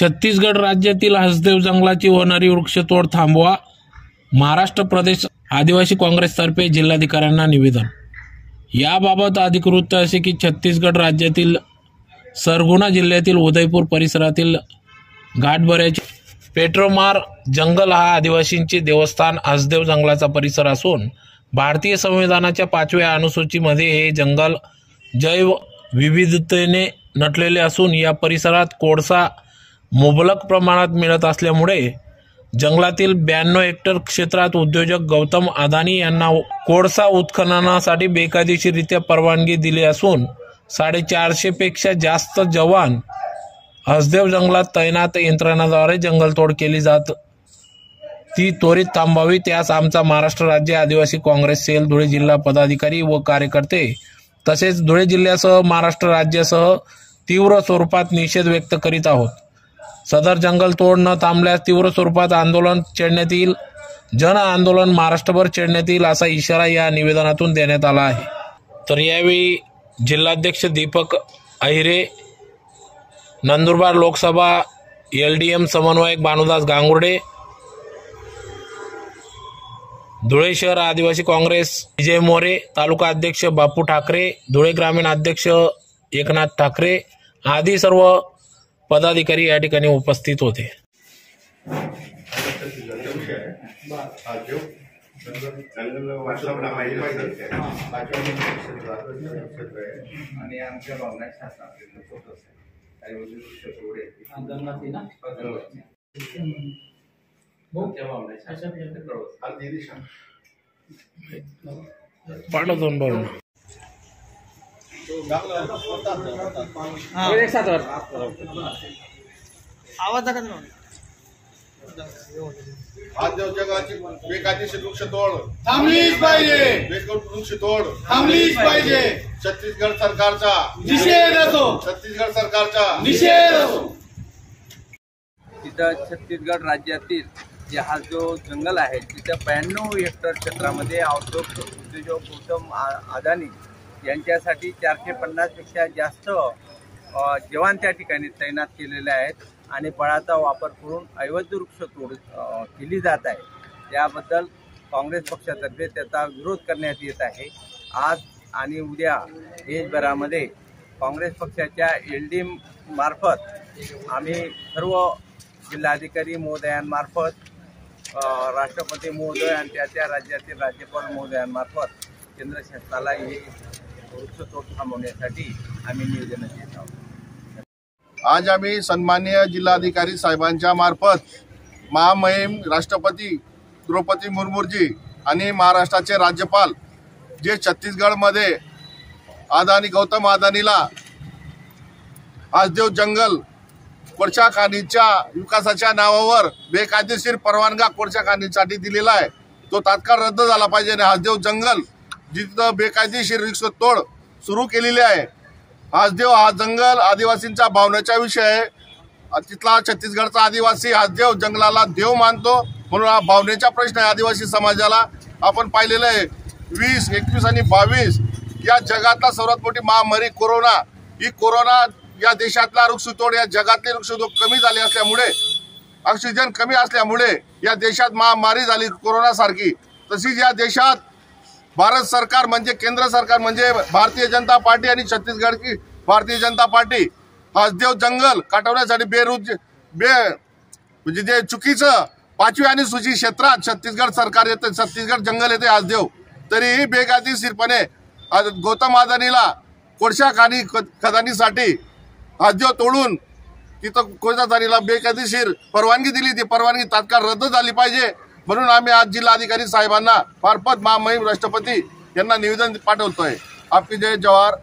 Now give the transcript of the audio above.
छत्तीसगड राज्यातील हसदेव जंगलाची होणारी वृक्षतोड थांबवा. महाराष्ट्र प्रदेश आदिवासी काँग्रेसतर्फे जिल्हाधिकाऱ्यांना निवेदन. याबाबत अधिकृत असे की छत्तीसगड राज्यातील सरगुणा जिल्ह्यातील उदयपूर परिसरातील घाटबऱ्याचे पेट्रोमार जंगल हा आदिवासींचे देवस्थान हसदेव जंगलाचा परिसर असून भारतीय संविधानाच्या पाचव्या अनुसूचीमध्ये हे जंगल जैव विविधतेने नटलेले असून या परिसरात कोळसा मुबलक प्रमाणात मिळत असल्यामुळे जंगलातील ब्याण्णव हेक्टर क्षेत्रात उद्योजक गौतम अदानी यांना कोळसा उत्खननासाठी बेकायदेशीररित्या परवानगी दिली असून साडेचारशेपेक्षा जास्त जवान हसदेव जंगलात तैनात यंत्रणाद्वारे जंगलतोड केली जात. ती त्वरित थांबावी त्यास आमचा महाराष्ट्र राज्य आदिवासी काँग्रेस सेल धुळे जिल्हा पदाधिकारी व कार्यकर्ते तसेच धुळे जिल्ह्यासह महाराष्ट्र राज्यासह तीव्र स्वरूपात निषेध व्यक्त करीत आहोत. सदर जंगलतोड न थांबल्यास तीव्र स्वरूपात आंदोलन छेडण्यात येईल. जन आंदोलन महाराष्ट्रभर छेडण्यात येईल असा इशारा या निवेदनातून देण्यात आला आहे. तर यावेळी जिल्हाध्यक्ष Deepak Ahire Nandurbar Lok Sabha L D M समन्वयक भानुदास गांगुर्डे धुळे शहर आदिवासी काँग्रेस विजय मोरे तालुका अध्यक्ष बापू ठाकरे धुळे ग्रामीण अध्यक्ष एकनाथ ठाकरे आदी सर्व पदाधिकारी या ठिकाणी उपस्थित होते. आणि आमच्या भावना शासनापर्यंत पोहोचत आहे काही वस्तू शेतोडे आमच्या भावना शासनापर्यंत कळवत पाठवतो ना बरोबर आवाज देऊ. आज जगाची बेकायदेशीर वृक्षतोड थांबलीच पाहिजे. बेकायदेशीर वृक्षतोड थांबलीच पाहिजे. छत्तीसगड सरकारचा. निषेध असो. छत्तीसगड सरकारचा. निषेध असो. तिथं छत्तीसगड राज्यातील जे हा जो जंगल आहे तिथं ब्याण्णव हेक्टर क्षेत्रामध्ये औद्योगिक उद्योजक गौतम अदानी यांच्यासाठी चारशे पन्नासपेक्षा जास्त जवान त्या ठिकाणी तैनात केलेले आहेत आणि बळाचा वापर करून अवैध वृक्ष तोड केली जात आहे. त्याबद्दल काँग्रेस पक्षातर्फे त्याचा विरोध करण्यात येत आहे. आज आणि उद्या देशभरामध्ये काँग्रेस पक्षाच्या एल डी मार्फत आम्ही सर्व जिल्हाधिकारी महोदयांमार्फत राष्ट्रपती महोदय आणि त्या त्या राज्यातील राज्यपाल महोदयांमार्फत केंद्र शासनाला हे वृक्षतोड थांबवण्यासाठी आम्ही नियोजन घेत आहोत. आज आम्ही सन्माननीय जिल्हाधिकारी साहेबांच्या मार्फत महामहिम राष्ट्रपती द्रौपदी मुर्मूजी आणि महाराष्ट्राचे राज्यपाल जे छत्तीसगडमध्ये अदानी गौतम अदानीला आजदेव जंगल कोळशा खाणीच्या विकासाच्या नावावर बेकायदेशीर परवानगा कोळशा खाणीसाठी दिलेला आहे. तो तात्काळ रद्द झाला पाहिजे आणि हासदेव जंगल जिथं बेकायदेशीर रिक्षा तोड सुरू केलेली आहे. हासदेव हा जंगल आदिवासींच्या भावनेचा विषय आहे. तिथला छत्तीसगडचा आदिवासी हासदेव जंगलाला देव मानतो. म्हणून हा भावनेचा प्रश्न आहे आदिवासी समाजाला. आपण पाहिलेलं आहे वीस एकवीस आणि बावीस या जगातला सर्वात मोठी महामारी कोरोना. ही कोरोना या देशातला वृक्षतोड या जगातले वृक्षतोड कमी झाले असल्यामुळे ऑक्सिजन कमी असल्यामुळे या देशात महामारी झाली कोरोना सारखी तशीच या देशात भारत सरकार म्हणजे केंद्र सरकार म्हणजे भारतीय जनता पार्टी आणि छत्तीसगडची भारतीय जनता पार्टी. हसदेव जंगल काटवण्यासाठी बेरुज बे म्हणजे जे चुकीचं पाचवी आणि सूची क्षेत्रात छत्तीसगड सरकार येते छत्तीसगड जंगल येते हसदेव. तरीही बेकायदेशीरपणे आज गौतम आदानीला कोळशा खाणी ख- खदानीसाठी हसदेव तोडून तिथं कोळशा खाणीला बेकायदेशीर परवानगी दिली ती परवानगी तात्काळ रद्द झाली पाहिजे. म्हणून आम्ही आज जिल्हाधिकारी साहेबांना मार्फत महामहिम राष्ट्रपती यांना निवेदन पाठवतोय. आपकी जय जवाहर.